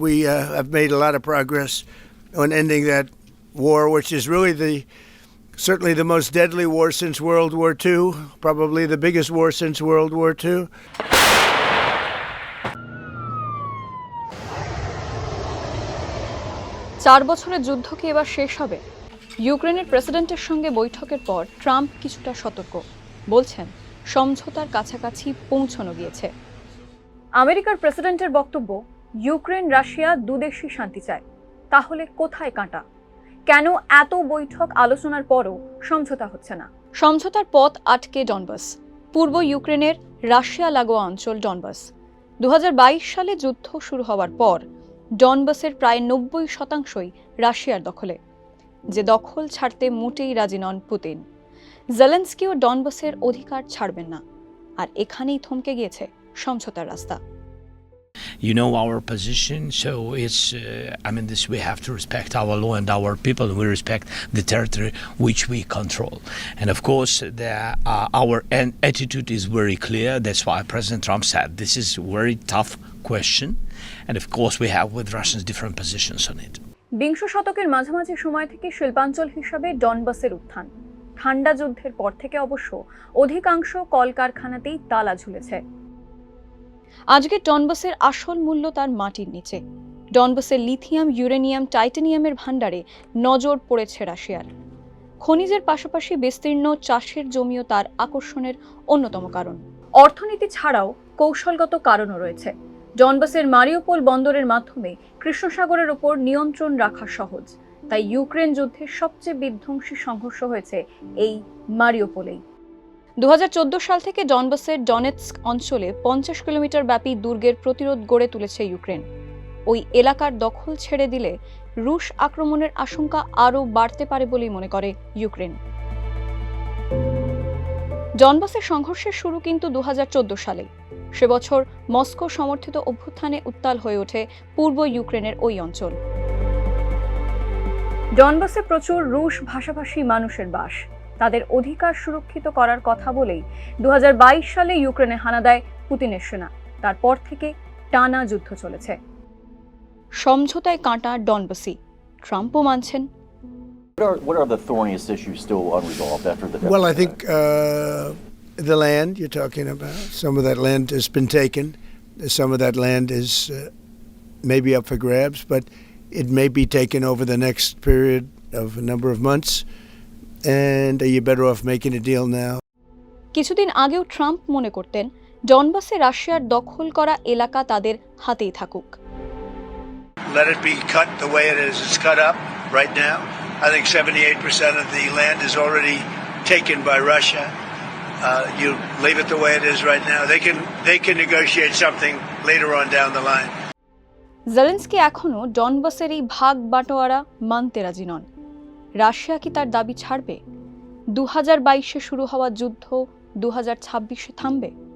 we uh, have made a lot of progress on ending that war, which is really the certainly the most deadly war since World War II, probably the biggest war since World War II. চার বছরের যুদ্ধ কি এবার শেষ হবে ইউক্রেনের প্রেসিডেন্টের সঙ্গে বৈঠকের পর ট্রাম্প কিছুটা সতর্ক বলছেন সমঝোতার কাছাকাছি পৌঁছানো গিয়েছে আমেরিকার প্রেসিডেন্টের বক্তব্য ইউক্রেন, রাশিয়া দুদেশই শান্তি চায়। তাহলে কোথায় কাঁটা? কেন এত বৈঠক আলোচনার পরও সমঝোতা হচ্ছে না? সমঝোতার পথ আটকে ডনবাস। পূর্ব ইউক্রেনের রাশিয়া লাগোয়া অঞ্চল ডনবাস। দু হাজার বাইশ সালে যুদ্ধ শুরু হওয়ার পর ডনবাসের প্রায় নব্বই শতাংশই রাশিয়ার দখলে। যে দখল ছাড়তে মোটেই রাজি নন পুতিন। জেলেন্সকিও ডনবাসের অধিকার ছাড়বেন না। আর এখানেই থমকে গিয়েছে সমঝোতার রাস্তা। You know our position so it's uh, i mean this we have to respect our law and our people we respect the territory which we control and of course the, uh, our attitude is very clear that's why president trump said this is very tough question and of course we have with russians different positions on it বিংশ শতকের মাঝামাঝি সময় থেকে শিল্পাঞ্চল হিসাবে ডনবাসের উত্থান ঠান্ডা যুদ্ধের পর থেকে অবশ্য অধিকাংশ কলকারখানাতেই তালা ঝুলেছে আজকে ডনবাসের আসল মূল্য তার মাটির নিচে। ডনবাসের লিথিয়াম, ইউরেনিয়াম, টাইটানিয়ামের ভাণ্ডারে নজর পড়েছে রাশিয়ার। খনিজের পাশাপাশি বিস্তীর্ণ চাষের জমিও তার আকর্ষণের অন্যতম কারণ। অর্থনীতি ছাড়াও কৌশলগত কারণও রয়েছে। ডনবাসের মারিওপোল বন্দরের মাধ্যমে কৃষ্ণসাগরের ওপর নিয়ন্ত্রণ রাখা সহজ। তাই ইউক্রেন যুদ্ধের সবচেয়ে বিধ্বংসী সংঘর্ষ হয়েছে এই মারিওপোলেই। দু হাজার চোদ্দ সাল থেকে ডনবাসের ডনেটস্ক অঞ্চলে পঞ্চাশ কিলোমিটার ব্যাপী দুর্গের প্রতিরোধ গড়ে তুলেছে ইউক্রেন। ওই এলাকার দখল ছেড়ে দিলে রুশ আক্রমণের আশঙ্কা আরও বাড়তে পারে বলেই মনে করে ইউক্রেন। ডনবাসের সংঘর্ষের শুরু কিন্তু দুহাজার চোদ্দ সালে। সে বছর মস্কো সমর্থিত অভ্যুত্থানে উত্তাল হয়ে ওঠে পূর্ব ইউক্রেনের ওই অঞ্চল। ডনবাসে প্রচুর রুশ ভাষাভাষী মানুষের বাস। তাদের অধিকার সুরক্ষিত করার কথা বলেই দুহাজার বাইশ সালে ইউক্রেনে হানা দেয় পুতিনের সেনা তারপর থেকে টানা যুদ্ধ চলেছে সমঝোতায় কাঁটা ডনবাসি ট্রাম্পও মানছেন What are, the thorniest issues still unresolved after the? Well, I think uh, the land you're talking about, some of that land has been taken. Some of that land is uh, maybe up for grabs, but it may be taken over the next period of a number of months. And are you better off making a deal now? কিছুদিন আগেও Trump মনে করতেন ডনবাসে রাশিয়ার দখল করা এলাকা তাদের হাতেই থাকুক Let it be cut the way it is. It's cut up right now. I think 78% of the land is already taken by Russia. Uh, you leave it the way it is right now. They can they can negotiate something later on down the line. Zelensky এখনও ডনবাসের এই ভাগ বাটোয়ারা মানতে রাজি নন Russia কি তার দাবি ছাড়বে? দু হাজার বাইশে শুরু হওয়া যুদ্ধ দু হাজার ছাব্বিশে থামবে?